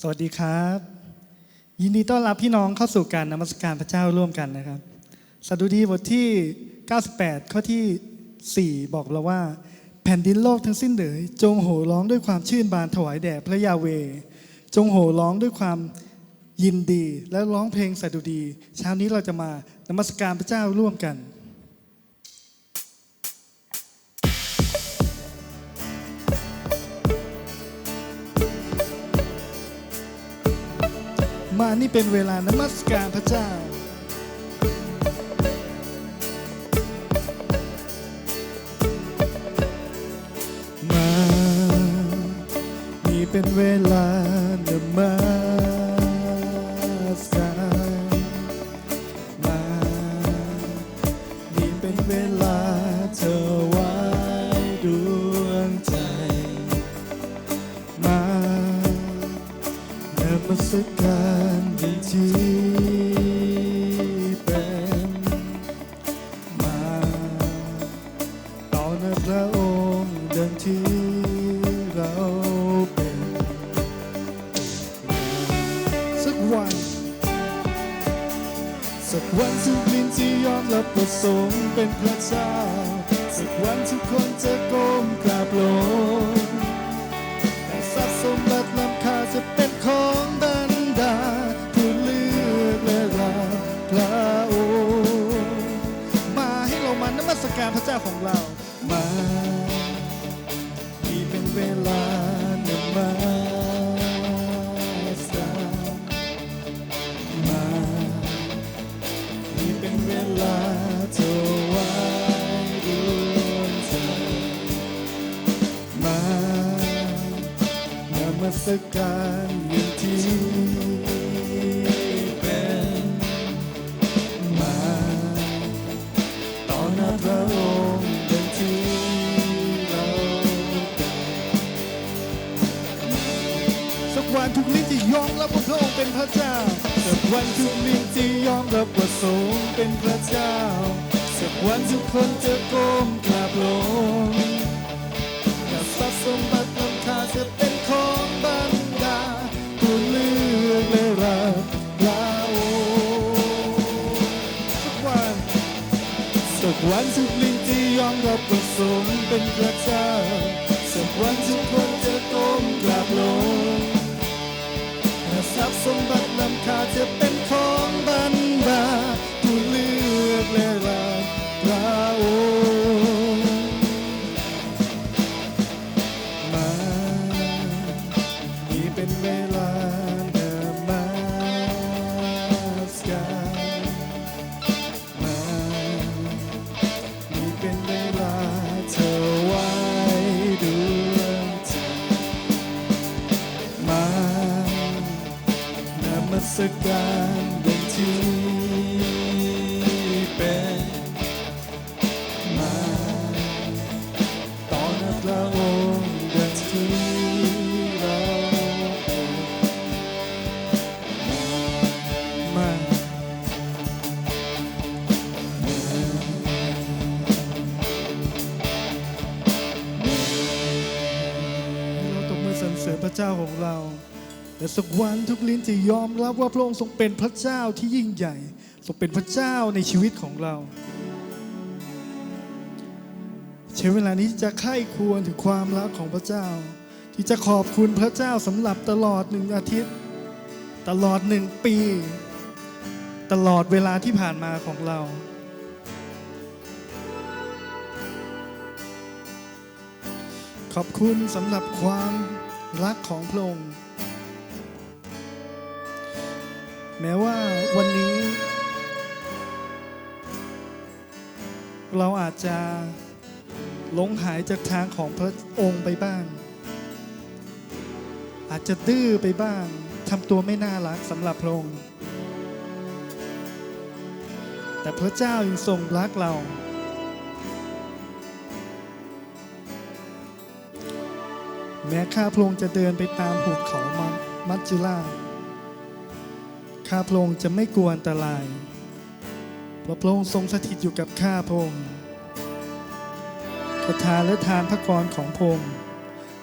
สวัสดีครับ ยินดีต้อนรับพี่น้องเข้าสู่การนมัสการพระเจ้าร่วมกันนะครับสดุดีบทที่ 98 ข้อที่ 4 บอกเราว่า แผ่นดินโลกทั้งสิ้นเดยจงโห่ร้องด้วยความชื่นบานถวายแด่พระยาเว จงโห่ร้องด้วยความยินดีและร้องเพลงสดุดี เช้านี้เราจะมานมัสการพระเจ้าร่วมกัน มานี่เป็นเวลานมัสการพระเจ้ามา สักวันสักวันทุกลิ้นที่ยอมรับประสงค์เป็นพระเจ้า สักวันทุกคนจะก้มกราบลงแต่ทรัพย์สมบัติล้ำค่าจะเป็นของบรรดา ผู้เลือกและรักพระองค์มาให้เรามานมัสการพระเจ้าของเรา พระเจ้าสักวันทุกลิ้นที่ยอมรับว่าทรงเป็นพระเจ้า สักวันทุกคนจะก้มกราบลงแต่ทรัพย์สมบัติล้ำค่าจะเป็นของบรรดาผู้เลือกและรักเราสักวันสักวันทุกลิ้นที่ยอมรับประสงค์เป็นพระเจ้า สักวันทุกคนจะก้มกราบลง รัพย์สมบัติลำคาจะเป็นของบรรดาผู้เลือกและเรา ระองค์ดังที่เรามาเราตบมือสรรเสริญพระเจ้าของเราแต่สักวันทุกลิ้นจะยอมรับว่าพระองค์ทรงเป็นพระเจ้าที่ยิ่งใหญ่ ทรงเป็นพระเจ้าในชีวิตของเรา้เวลานี้จะไข้ควรถึงความรักของพระเจ้า ที่จะขอบคุณพระเจ้าสำหรับตลอดหนึ่งอาทิตย์ ตลอดหนึ่งปี ตลอดเวลาที่ผ่านมาของเราขอบคุณสำหรับความรักของพระองค์ แม้ว่าวันนี้ เราอาจจะ หลงหายจากทางของพระองค์ไปบ้าง อาจจะดื้อไปบ้างทำตัวไม่น่ารักสำหรับพระองค์ แต่พระเจ้ายังทรงรักเรา แม้ข้าพระองค์จะเดินไปตามหุบเขามัมัจจุราชข้าพระองค์จะไม่กลัวอันตราย เพราะพระองค์ทรงสถิตอยู่กับข้าพระองค์ ประทานและทานพระกรของพงค์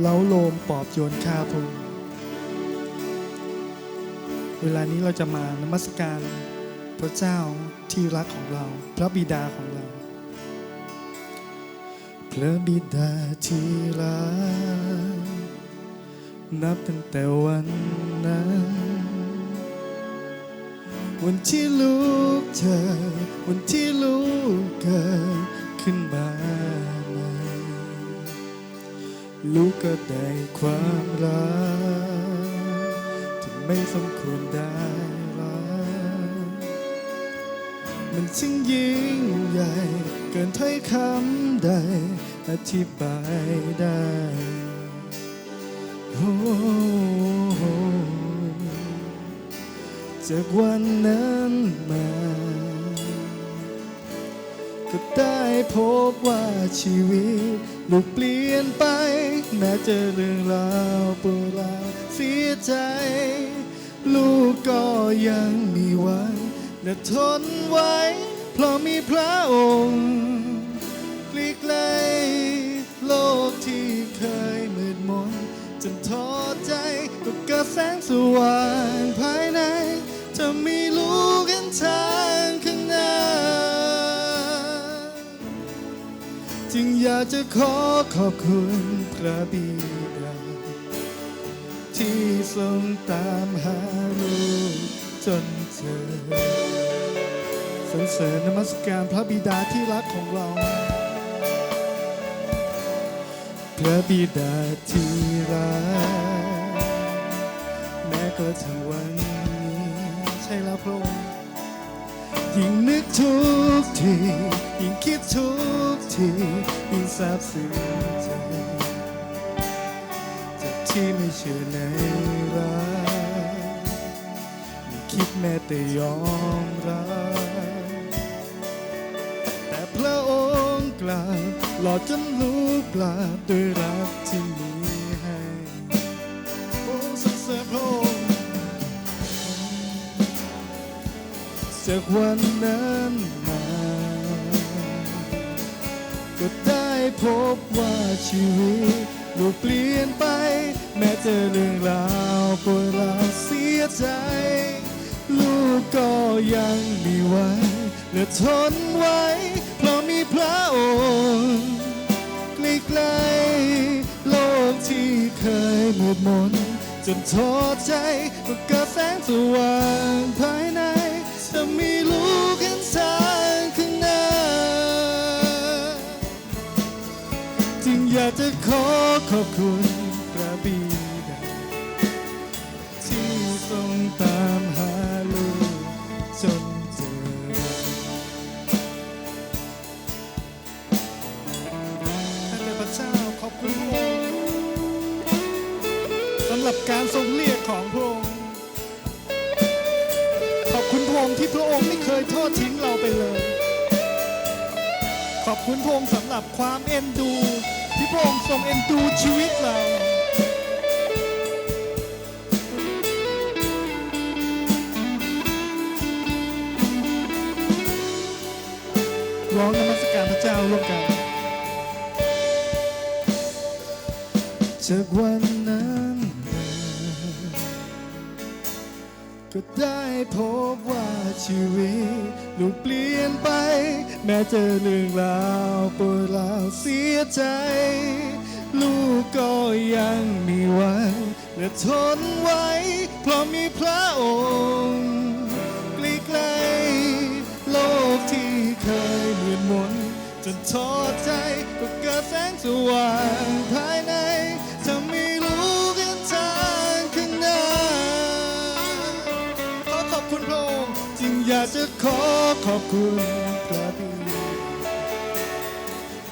เล้าโลมปอบโยนข้าพงค์เวลานี้เราจะมานมัสการพระเจ้าที่รักของเรา พระบิดาของเรา พระบิดาที่รักนับตั้งแต่วันนั้น วันที่ลูกเจอวันที่ลูกเกิดขึ้นมา ลูกก็ได้ความรักที่ไม่สมควรได้รับมันช่งยิ่งใหญ่เกินถ้อยคำใดอธิบายได้โอ้จากวันนั้นมาก็ได้พบว่าชีวิต ลูกเปลี่ยนไป แม้เจอเรื่องราวปวดร้าวเสียใจ ลูกก็ยังมีหวังและทนไว้ เพราะมีพระองค์กลีกไกลโลกที่เคยมืดมนจนท้อใจก็เกิดแสงสว่างภายในจะมีลูกเห็นทา อยากจะขอขอบคุณพระบิดาที่ทรงตามหาลูกจนเจอสรรเสริญนมัสการพระบิดาที่รักของเรา พระบิดาที่รักแม้กระทั่งวันนี้ ใช่แล้วพระองค์ยิ่งนึกทุ กที ยิ่งคิดทุกที ยิ่งซาบซึ้งใจจากที่ไม่เชื่อในรักไม่คิดแม้แต่ยอมรับแต่พระองค์กลับหล่อจนลูกกลับด้วยรักที่มีให้โอ้สรรเสริญพระองค์จากวันนั้นมา ก็ได้พบว่าชีวิตลูกเปลี่ยนไป แม้เจอเรื่องราวปวดร้าวเสียใจ ลูกก็ยังมีหวังและทนไว้ เพราะมีพระองค์ใกล้ๆโลกที่เคยมืดมนจนท้อใจก็เกิดแสงสว่างภายในจะมีลูกเห็นทาง อยากจะขอขอบคุณพระบิดาที่ทรงตามหาลูกจนเจอ ท่านเป็นพระเจ้าขอบคุณพระองค์สำหรับการทรงเรียกของพระองค์ ขอบคุณพระองค์ที่พระองค์ไม่เคยทอดทิ้งเราไปเลย ขอบคุณพระองค์สำหรับความเอ็นดู ที่พระองค์ทรงเอ็นดูชีวิตเราร้องนมัสการพระเจ้าร่วมกันจากวันนั้น ก็ได้พบว่าชีวิตลูกเปลี่ยนไป แม้เจอเรื่องราวปวดร้าวเสียใจ ลูกก็ยังมีหวังและทนไว้ เพราะมีพระองค์ใกล้ๆโลกที่เคยมืดมนจนท้อใจก็เกิดแสงสว่างภายใน อยากจะขอขอบคุณพระบิดา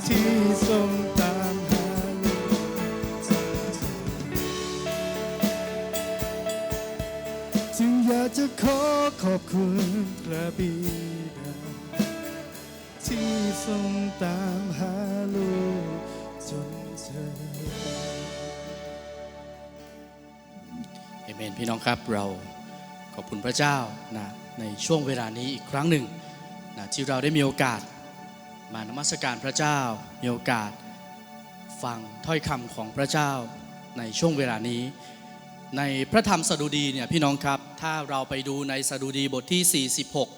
ที่ทรงตามหาลูกจึงอยากจะขอขอบคุณพระบิดาที่ทรงตามหาลูกจนเจอเอเมนพี่น้องครับเราขอบคุณพระเจ้านะ ในช่วงเวลานี้อีกครั้งหนึ่งนะที่เราได้มีโอกาส มานมัสการพระเจ้า มีโอกาส ฟังถ้อยคำของพระเจ้าในช่วงเวลานี้ ในพระธรรมสดุดีเนี่ยพี่น้องครับ ถ้าเราไปดูในสดุดีบทที่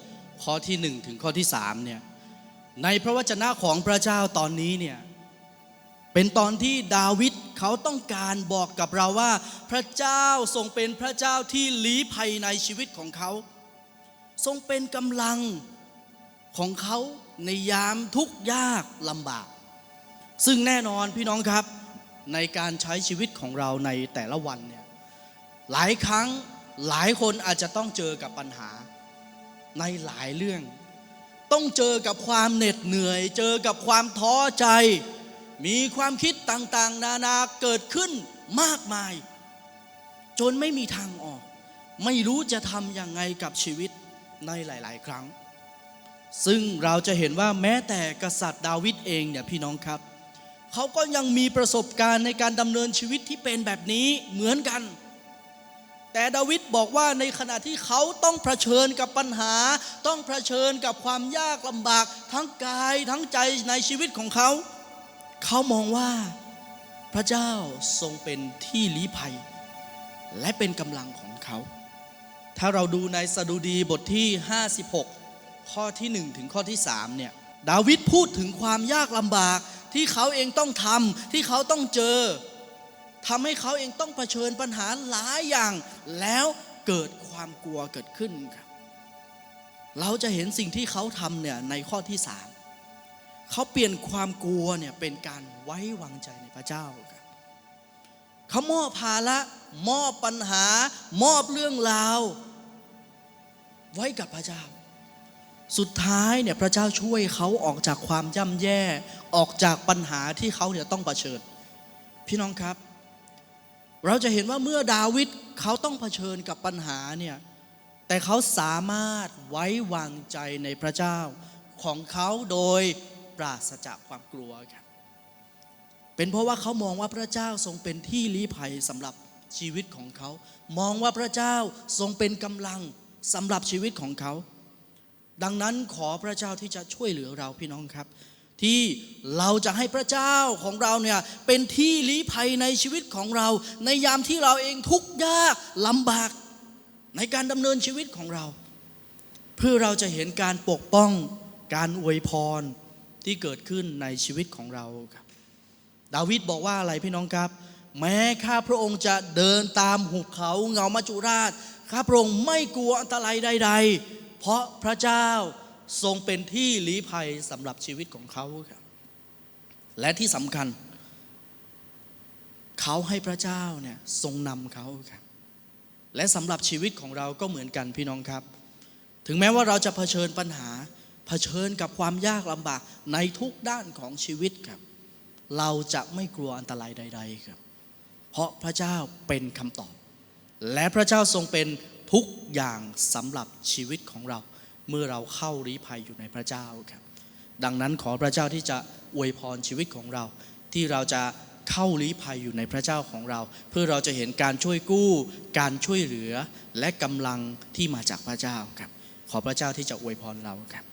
46 ข้อที่ 1 ถึงข้อที่3เนี่ยในพระวจนะของพระเจ้าตอนนี้เนี่ยเป็นตอนที่ดาวิดเขาต้องการบอกกับเราว่า พระเจ้าทรงเป็นพระเจ้าที่ลี้ภัยในชีวิตของเขา ทรงเป็นกำลังของเขาในยามทุกยากลำบาก ซึ่งแน่นอนพี่น้องครับในการใช้ชีวิตของเราในแต่ละวันเนี่ยหลายครั้งหลายคนอาจจะต้องเจอกับปัญหาในหลายเรื่อง ต้องเจอกับความเหน็ดเหนื่อย เจอกับความท้อใจ มีความคิดต่างๆ นานาเกิดขึ้นมากมาย จนไม่มีทางออก ไม่รู้จะทำยังไงกับชีวิต ในหลาย ๆ ครั้ง ซึ่งเราจะเห็นว่าแม้แต่กษัตริย์ดาวิดเองเนี่ยพี่น้องครับ เขาก็ยังมีประสบการณ์ในการดำเนินชีวิตที่เป็นแบบนี้เหมือนกัน แต่ดาวิดบอกว่าในขณะที่เขาต้องเผชิญกับปัญหา ต้องเผชิญกับความยากลำบาก ทั้งกายทั้งใจในชีวิตของเขา เขามองว่าพระเจ้าทรงเป็นที่ลี้ภัย และเป็นกำลังของเขา ถ้าเราดูในสดุดีบทที่ 56 ข้อที่ 1 ถึงข้อที่3เนี่ยดาวิดพูดถึงความยากลำบากที่เขาเองต้องทำที่เขาต้องเจอทำให้เขาเองต้องเผชิญปัญหาหลายอย่าง แล้วเกิดความกลัวเกิดขึ้นครับเราจะเห็นสิ่งที่เขาทำเนี่ยในข้อที่3เขาเปลี่ยนความกลัวเนี่ยเป็นการไว้วางใจในพระเจ้าครับ เขามอบภาระมอบปัญหามอบเรื่องราว ไว้กับพระเจ้า สุดท้ายเนี่ยพระเจ้าช่วยเขาออกจากความย่ำแย่ออกจากปัญหาที่เขาเนี่ยต้องเผชิญ พี่น้องครับ เราจะเห็นว่าเมื่อดาวิดเขาต้องเผชิญกับปัญหาเนี่ยแต่เขาสามารถไว้วางใจในพระเจ้าของเขาโดยปราศจากความกลัวครับ เป็นเพราะว่าเขามองว่าพระเจ้าทรงเป็นที่ลี้ภัยสำหรับชีวิตของเขา มองว่าพระเจ้าทรงเป็นกำลังสำหรับชีวิตของเขา ดังนั้นขอพระเจ้าที่จะช่วยเหลือเราพี่น้องครับ ที่เราจะให้พระเจ้าของเราเนี่ยเป็นที่ลี้ภัยในชีวิตของเรา ในยามที่เราเองทุกข์ยากลำบากในการดำเนินชีวิตของเรา เพื่อเราจะเห็นการปกป้องการอวยพรที่เกิดขึ้นในชีวิตของเราครับ ดาวิดบอกว่าอะไรพี่น้องครับ แม้ข้าพระองค์จะเดินตามหุบเขาเงามัจจุราช ข้าพระองค์ไม่กลัวอันตรายใด ๆ เพราะพระเจ้าทรงเป็นที่ลี้ภัยสำหรับชีวิตของเขาครับและที่สำคัญ เขาให้พระเจ้าเนี่ยทรงนำเขาครับและสำหรับชีวิตของเราก็เหมือนกันพี่น้องครับ ถึงแม้ว่าเราจะเผชิญปัญหาเผชิญกับความยากลำบากในทุกด้านของชีวิตครับ เราจะไม่กลัวอันตรายใด ๆ ครับ เพราะพระเจ้าเป็นคำตอบ และพระเจ้าทรงเป็นทุกอย่างสำหรับชีวิตของเรา เมื่อเราเข้ารีภัยอยู่ในพระเจ้าครับ ดังนั้นขอพระเจ้าที่จะอวยพรชีวิตของเรา ที่เราจะเข้าลี้ภัยอยู่ในพระเจ้าของเรา เพื่อเราจะเห็นการช่วยกู้ การช่วยเหลือและกำลังที่มาจากพระเจ้าครับ ขอพระเจ้าที่จะอวยพรเราครับ